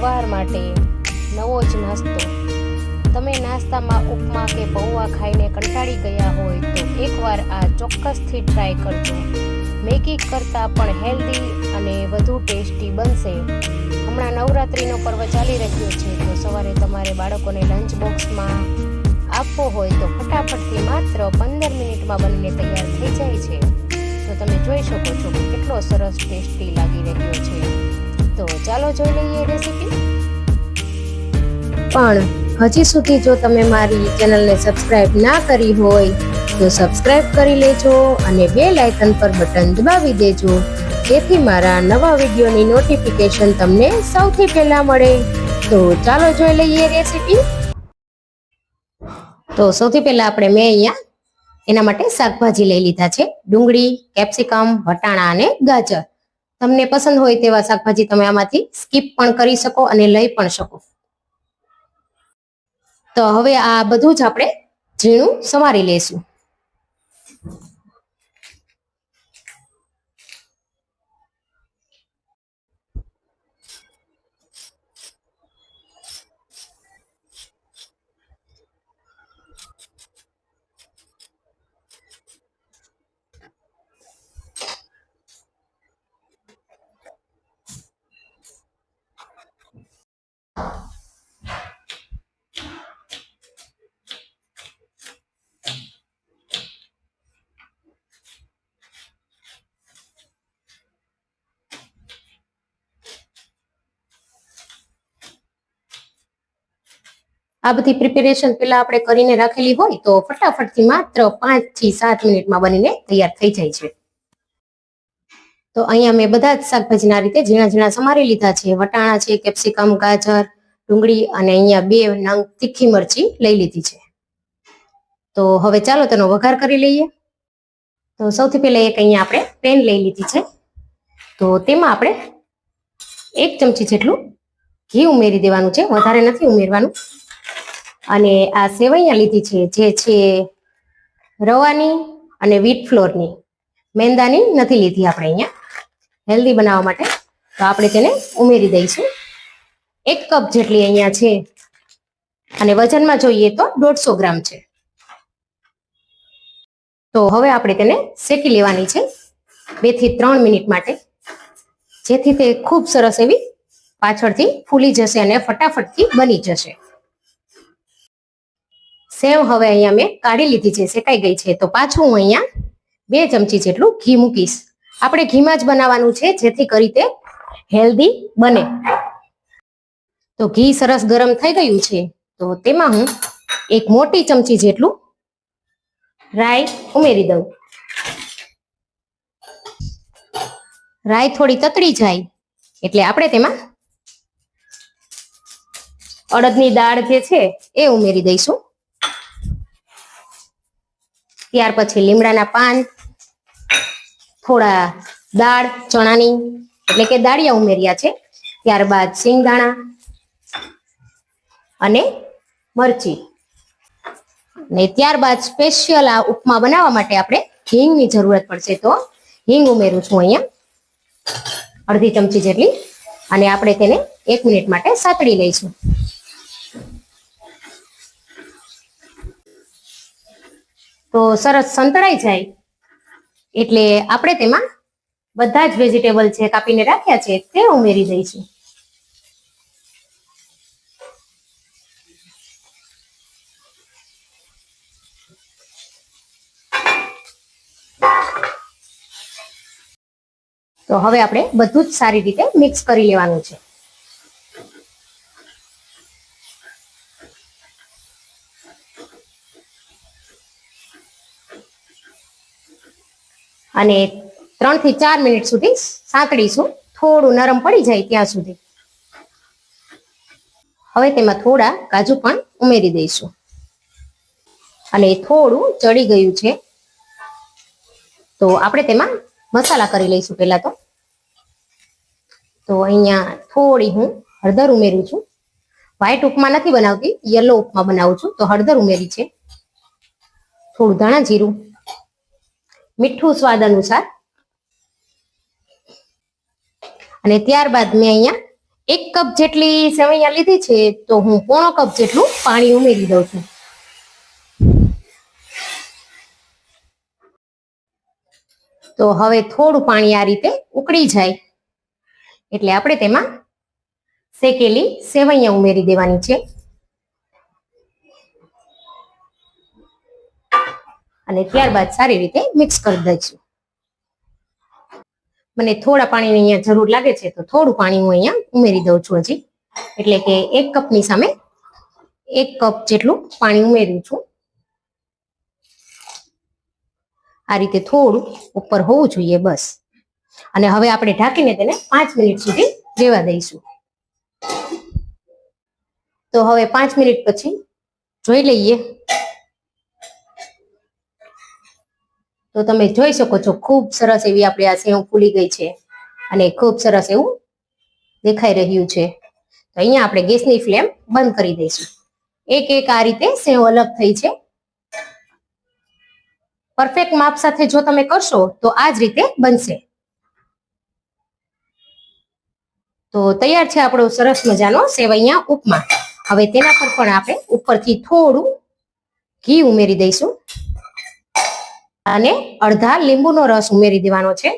સવાર માટે નવો જ નાસ્તો. તમે નાસ્તામાં ઉપમા કે પૌવા ખાઈને કંટાળી ગયા હોય તો એકવાર આ ચોક્કસથી ટ્રાય કરજો. મેગી કરતાં પણ હેલ્ધી અને વધુ ટેસ્ટી બનશે. હમણાં નવરાત્રિનો પર્વ ચાલી રહ્યો છે તો સવારે તમારે બાળકોને લંચ બોક્સમાં આપવો હોય તો ફટાફટથી માત્ર પંદર મિનિટમાં બનીને તૈયાર થઈ જાય છે. તો તમે જોઈ શકો છો કે કેટલો સરસ ટેસ્ટી લાગી રહ્યો છે. તો ચાલો જોઈ લઈએ રેસીપી પણ હજી સુધી જો તમે મારી ચેનલને સબસ્ક્રાઇબ ના કરી હોય, તો સબસ્ક્રાઇબ કરી લેજો અને બે લાઇકન પર બટન દબાવી દેજો, જેથી મારા નવા વિડીયોની નોટિફિકેશન તમને સૌથી પહેલા મળે. તો ચાલો જોઈ લઈએ રેસીપી તો સૌથી પહેલા આપણે મેં અહીંયા એના માટે શાકભાજી લઈ લીધા છે. ડુંગળી, કેપ્સિકમ, વટાણા અને ગાજર. તમને પસંદ હોય તેવા શાકભાજી તમે આમાંથી સ્કીપ પણ કરી શકો અને લઈ પણ શકો. તો હવે આ બધું જ આપણે ઝીણું સમારી લેશું આ બધી પ્રિપેરેશન પેલા આપણે કરીને રાખેલી હોય તો ફટાફટથી માત્ર પાંચથી સાત મિનિટમાં બનીને તૈયાર થઈ જાય છે. તો અહીંયા મેં બધા જ શાકભાજીના રીતે ઝીણા ઝીણા સમારી લીધા છે. વટાણા છે, કેપ્સિકમ, ગાજર, ડુંગળી અને અહીંયા બે નંગ તીખી મરચી લઈ લીધી છે. તો હવે ચાલો તેનો વઘાર કરી લઈએ. તો સૌથી પહેલા એક અહીંયા આપણે પેન લઈ લીધી છે. તો તેમાં આપણે એક ચમચી જેટલું ઘી ઉમેરી દેવાનું છે. વધારે નથી ઉમેરવાનું. અને આ સેવૈયા લીધી છે, જે છે રવાની અને વીટ ફ્લોરની મેંદાની નથી લીધી આપણે અહીંયા. હેલ્ધી બનાવવા માટે. તો આપણે તેને ઉમેરી દઈશું. એક કપ જેટલી અહીંયા છે. અને વજનમાં જોઈએ તો દોઢસો ગ્રામ છે. તો હવે આપણે તેને શેકી લેવાની છે. બેથી ત્રણ મિનિટ માટે. જેથી તે ખૂબ સરસ એવી પાછળથી ફૂલી જશે અને ફટાફટથી બની જશે. સેવ હવે અહીંયા મેં કાઢી લીધી છે, શેકાઈ ગઈ છે. તો પાછું હું અહીંયા બે ચમચી જેટલું ઘી મૂકીશ. આપણે ઘીમાં જ બનાવવાનું છે, જેથી કરી તે હેલ્ધી બને. તો ઘી સરસ ગરમ થઈ ગયું છે. તો તેમાં હું એક મોટી ચમચી જેટલું રાઈ ઉમેરી દઉં. રાઈ થોડી તતડી જાય, એટલે આપણે તેમાં અડદની દાળ જે છે, એ ઉમેરી દઈશું. ત્યાર પછી લીમડાના પાન, થોડા દાળ, ચણાની, એટલે કે દાળિયા ઉમેર્યા છે. ત્યારબાદ સિંગદાણા અને મરચી. ને ત્યારબાદ સ્પેશિયલ આ ઉપમા બનાવવા માટે આપણે હિંગની જરૂરત પડશે તો હિંગ ઉમેરું છું અહીંયા. અડધી ચમચી જેટલી. અને આપણે તેને એક મિનિટ માટે સાતડી લઈશું. તો સરસ સંતળાઈ જાય. એટલે આપણે તેમાં બધા જ વેજીટેબલ છે કાપીને રાખ્યા છે તે ઉમેરી દઈશું. તો હવે આપણે બધું જ સારી રીતે મિક્સ કરી લેવાનું છે. અને ત્રણથી ચાર મિનિટ સુધી સાંકળીશું. થોડું નરમ પડી જાય ત્યાં સુધી. હવે તેમાં થોડા કાજુ પણ ઉમેરી દઈશું. અને થોડું ચડી ગયું છે. તો આપણે તેમાં મસાલા કરી લઈશું પહેલા તો. તો અહીંયા થોડી હું હળદર ઉમેરું છું. વ્હાઈટ ઉપમા નથી બનાવતી યલો ઉપમા બનાવું છું. તો હળદર ઉમેરી છે. થોડું ધાણા જીરું મીઠું સ્વાદ અનુસાર. અને ત્યારબાદ મેં અહીંયા એક કપ જેટલી સેવૈયા લીધી છે, તો હું પોણો કપ જેટલું પાણી ઉમેરી દઉં છું. તો હવે થોડું પાણી આ રીતે ઉકળી જાય. એટલે આપણે તેમાં શેકેલી સેવૈયા ઉમેરી દેવાની છે. અને ત્યારબાદ સારી રીતે મિક્સ કરી દઈશું. મને થોડા પાણીની અહીંયા જરૂર લાગે છે, તો થોડું પાણી હું અહીંયા ઉમેરી દઉં છું હજી. એટલે કે એક કપની સામે એક કપ જેટલું પાણી ઉમેર્યું છું. આ રીતે થોડું ઉપર હોવું જોઈએ બસ. અને હવે આપણે ઢાંકીને તેને પાંચ મિનિટ સુધી રેવા દઈશું. તો હવે પાંચ મિનિટ પછી જોઈ લઈએ. તો તમે જોઈ શકો છો, ખૂબ સરસ એવી આપણે આ સેવ ફૂલી ગઈ છે અને ખૂબ સરસ એવું દેખાઈ રહ્યું છે. તો અહીંયા આપણે ગેસની ફ્લેમ બંધ કરી દઈશું. એક એક આ રીતે સેવ અલગ થઈ છે. પરફેક્ટ માપ સાથે જો તમે કરશો તો આ જ રીતે બનશે. તો તૈયાર છે આપણો સરસ મજાનો સેવ અહીંયા ઉપમા. હવે તેના પર પણ આપણે ઉપરથી થોડું ઘી ઉમેરી દઈશું. અને અડધા લીંબુનો રસ ઉમેરી દેવાનો છે.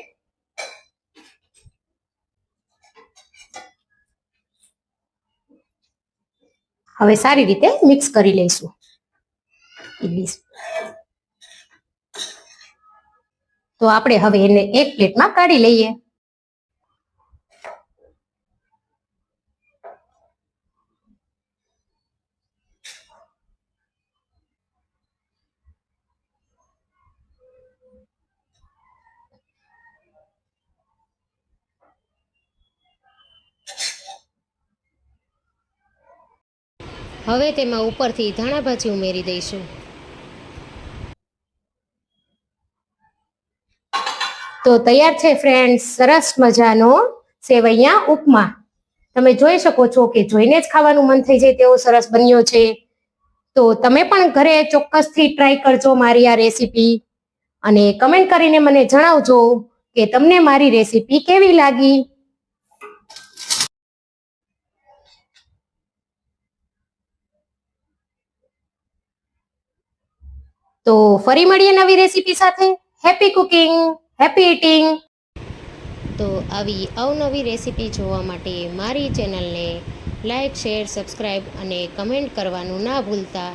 હવે સારી રીતે મિક્સ કરી લઈશું. તો આપણે હવે એને એક પ્લેટમાં કાઢી લઈએ. હવે તેમાં ઉપરથી ધાણા ભાજી ઉમેરી દઈશું. તો તૈયાર છે ફ્રેન્ડ્સ સરસ મજાનો સેવૈયા ઉપમા. તમે જોઈ શકો છો કે જોઈને જ ખાવાનું મન થઈ જાય તેવો સરસ બન્યો છે. તો તમે પણ ઘરે ચોક્કસથી ટ્રાય કરજો મારી આ રેસીપી અને કમેન્ટ કરીને મને જણાવજો કે તમને મારી રેસીપી કેવી લાગી? તો ફરી મળીએ નવી રેસીપી સાથે. હેપી કુકિંગ હેપી ઇટિંગ તો આવી અવનવી રેસીપી જોવા માટે મારી ચેનલને લાઈક, શેર સબસ્ક્રાઈબ અને કમેન્ટ કરવાનું ના ભૂલતા.